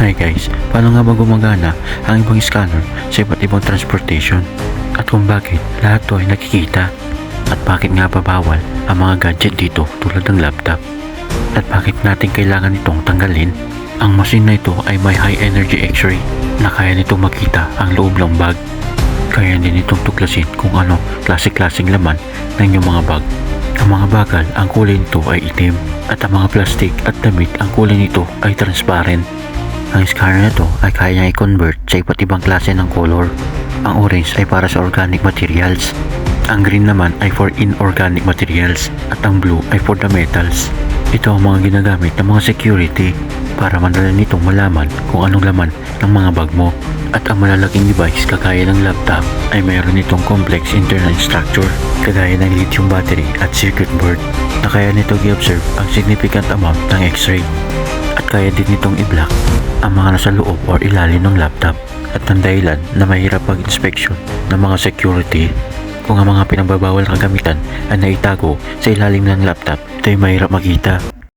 Hi guys, paano nga ba gumagana ang ibang scanner sa iba't ibang transportation? At kung bakit lahat to ay nakikita? At bakit nga ba bawal ang mga gadget dito tulad ng laptop? At bakit natin kailangan itong tanggalin? Ang machine na ito ay may high energy x-ray na kaya nitong makita ang loob ng bag. Kaya din itong tuklasin kung ano klase-klaseng laman ng inyong mga bag. Ang mga bakal, ang kulay nito ay itim at ang mga plastic at damit, ang kulay nito ay transparent. Ang scanner na to ay kaya niya i-convert sa iba't ibang klase ng color. Ang orange ay para sa organic materials. Ang green naman ay for inorganic materials at ang blue ay for the metals. Ito ang mga ginagamit ng mga security para madala nitong malaman kung anong laman ng mga bag mo. At ang malalaking device kagaya ng laptop ay mayroon itong complex internal structure kagaya ng lithium battery at circuit board na kaya nito i-observe ang significant amount ng x-ray at kaya din nitong i-block ang mga nasa loob or ilalim ng laptop at ang dahilan na mahirap pag-inspection ng mga security. Kung ang mga pinagbabawal na kagamitan ay naitago sa ilalim ng laptop ito ay mahirap makita